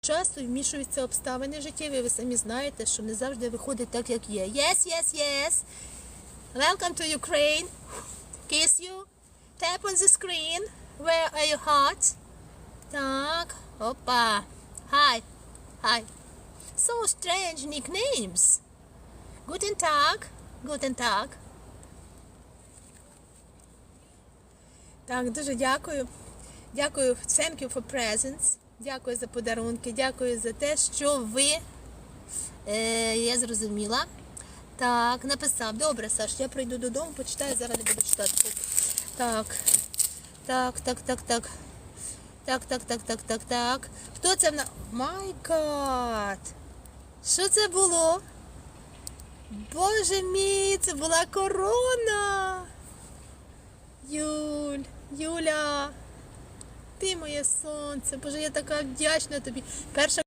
Часто вмішуються обставини життєві, ви самі знаєте, що не завжди виходить так, як є. Yes, yes, yes. Welcome to Ukraine. Kiss you. Tap on the screen. Where are your hearts? Так. Опа. Hi. Hi. So strange nicknames. Guten Tag. Guten Tag. Так, дуже дякую. Дякую. Thank you for presents. Дякую за подарунки. Дякую за те, що ви. Е, я зрозуміла. Так, написав. Добре, Саш, я прийду додому, почитаю, зараз не буду читати. Так. Так, так, так, так. Так, так, так, так, так, так. Хто це в на. Май гад! Що це було? Боже мій, це була корона. Юль, Юля, ти моє сонце. Боже, я така вдячна тобі. Перша